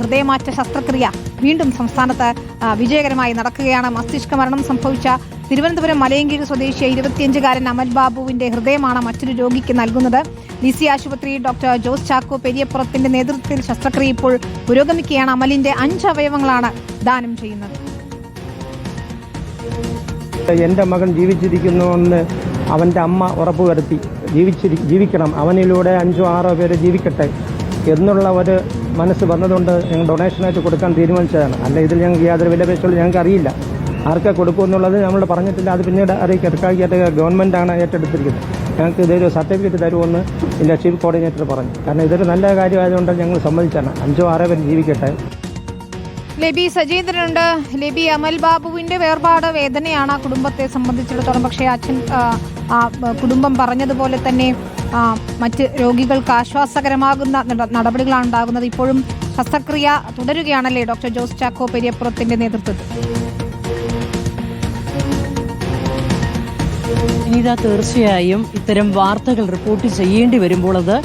ഹൃദയമാറ്റ ശസ്ത്രക്രിയ വീണ്ടും സംസ്ഥാനത്ത് വിജയകരമായി നടക്കുകയാണ്. മസ്തിഷ്ക മരണം സംഭവിച്ച തിരുവനന്തപുരം മലയങ്കീഴ് സ്വദേശിയ ഇരുപത്തിയഞ്ചുകാരൻ അമൽ ബാബുവിന്റെ ഹൃദയമാണ് മറ്റൊരു രോഗിക്ക് നൽകുന്നത്. ലിസി ആശുപത്രി ഡോക്ടർ ജോസ് ചാക്കോ പെരിയപ്പുറത്തിന്റെ നേതൃത്വത്തിൽ ശസ്ത്രക്രിയ ഇപ്പോൾ പുരോഗമിക്കുകയാണ്. അമലിന്റെ അഞ്ച് അവയവങ്ങളാണ് ദാനം ചെയ്യുന്നത്. എന്റെ മകൻ ജീവിച്ചിരിക്കുന്നുവെന്ന് അവന്റെ അമ്മ ഉറപ്പുവരുത്തി. ജീവിച്ചിരി ജീവിക്കണം. അവനിലൂടെ അഞ്ചോ ആറോ പേര് ജീവിക്കട്ടെ എന്നുള്ള ഒരു മനസ്സ് വന്നതുകൊണ്ട് ഞങ്ങൾ ഡൊണേഷനായിട്ട് കൊടുക്കാൻ തീരുമാനിച്ചതാണ്. അല്ല ഇതിൽ ഞങ്ങൾക്ക് യാതൊരു വിലപേശകളും ഞങ്ങൾക്ക് അറിയില്ല. ആർക്കെ കൊടുക്കുമെന്നുള്ളത് നമ്മൾ പറഞ്ഞിട്ടില്ല. അത് പിന്നീട് അറിയിക്കുക. എടുക്കാക്കിയിട്ട് ഗവൺമെന്റാണ് ഏറ്റെടുത്തിരിക്കുന്നത്. ഞങ്ങൾക്ക് ഇതൊരു സർട്ടിഫിക്കറ്റ് തരുമെന്ന് ഇതിന്റെ ചീഫ് കോർഡിനേറ്റർ പറഞ്ഞു. കാരണം ഇതൊരു നല്ല കാര്യമായതുകൊണ്ട് ഞങ്ങൾ സമ്മതിച്ചാണ്. അഞ്ചോ ആറോ പേര് ജീവിക്കട്ടെ. ലബി സജീന്ദ്രനുണ്ട്. ലബി അമൽ ബാബുവിന്റെ വേർപാട് വേദനയാണ് ആ കുടുംബത്തെ സംബന്ധിച്ചിടത്തോളം. പക്ഷേ അച്ഛൻ കുടുംബം പറഞ്ഞതുപോലെ തന്നെ മറ്റ് രോഗികൾക്ക് ആശ്വാസകരമാകുന്ന നട- നടപടികളാണ് ഉണ്ടാകുന്നത്. ഇപ്പോഴും ശസ്ത്രക്രിയ തുടരുകയാണല്ലേ ഡോക്ടർ ജോസ് ചാക്കോ പെരിയപ്പുറത്തിന്റെ നേതൃത്വത്തിൽ? വിനീത തീർച്ചയായും ഇത്തരം വാർത്തകൾ റിപ്പോർട്ട് ചെയ്യേണ്ടി വരുമ്പോൾ അത്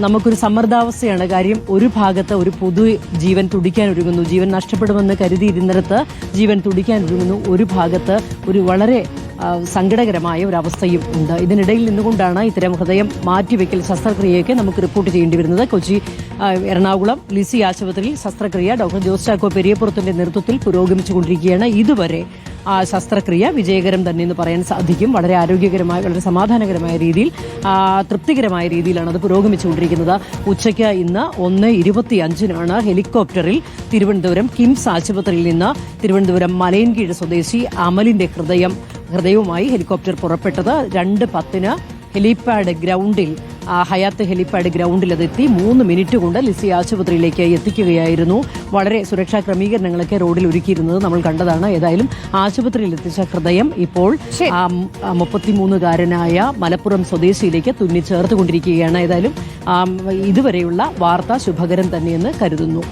നമുക്കൊരു സമ്മർദ്ദാവസ്ഥയാണ്. കാര്യം ഒരു ഭാഗത്ത് ഒരു പൊതു ജീവൻ തുടിക്കാൻ ഒരുങ്ങുന്നു. ജീവൻ നഷ്ടപ്പെടുമെന്ന് കരുതിയിരുന്നിടത്ത് ജീവൻ തുടിക്കാൻ ഒരുങ്ങുന്നു. ഒരു ഭാഗത്ത് ഒരു വളരെ സങ്കടകരമായ ഒരു അവസ്ഥയും ഉണ്ട്. ഇതിനിടയിൽ നിന്നുകൊണ്ടാണ് ഇത്തരം ഹൃദയം മാറ്റിവെക്കൽ ശസ്ത്രക്രിയയ്ക്ക് നമുക്ക് റിപ്പോർട്ട് ചെയ്യേണ്ടി വരുന്നത്. കൊച്ചി എറണാകുളം ലിസി ആശുപത്രിയിൽ ശസ്ത്രക്രിയ ഡോക്ടർ ജോസ് ചാക്കോ പെരിയപ്പുറത്തിന്റെ നേതൃത്വത്തിൽ പുരോഗമിച്ചുകൊണ്ടിരിക്കുകയാണ്. ഇതുവരെ ആ ശസ്ത്രക്രിയ വിജയകരം തന്നെ എന്ന് പറയാൻ സാധിക്കും. വളരെ ആരോഗ്യകരമായ വളരെ സമാധാനകരമായ രീതിയിൽ തൃപ്തികരമായ രീതിയിലാണ് അത് പുരോഗമിച്ചുകൊണ്ടിരിക്കുന്നത്. ഉച്ചയ്ക്ക് ഇന്ന് ഒന്ന് ഇരുപത്തി അഞ്ചിനാണ് ഹെലികോപ്റ്ററിൽ തിരുവനന്തപുരം കിംസ് ആശുപത്രിയിൽ നിന്ന് തിരുവനന്തപുരം മലയൻകീഴ് സ്വദേശി അമലിന്റെ ഹൃദയം ഹൃദയവുമായി ഹെലികോപ്റ്റർ പുറപ്പെട്ടത്. രണ്ട് പത്തിന് ഹെലിപാഡ് ഗ്രൗണ്ടിൽ ആ, ഹയാത്ത് ഹെലിപാഡ് ഗ്രൗണ്ടിൽ അതെത്തി. മൂന്ന് മിനിറ്റ് കൊണ്ട് ലിസി ആശുപത്രിയിലേക്ക് എത്തിക്കുകയായിരുന്നു. വളരെ സുരക്ഷാ ക്രമീകരണങ്ങളൊക്കെ റോഡിൽ ഒരുക്കിയിരുന്നത് നമ്മൾ കണ്ടതാണ്. ഏതായാലും ആശുപത്രിയിൽ എത്തിച്ച ഹൃദയം ഇപ്പോൾ മുപ്പത്തിമൂന്നുകാരനായ മലപ്പുറം സ്വദേശിയിലേക്ക് തുന്നി ചേർത്തുകൊണ്ടിരിക്കുകയാണ് ഏതായാലും ഇതുവരെയുള്ള വാർത്ത ശുഭകരം തന്നെയെന്ന് കരുതുന്നു.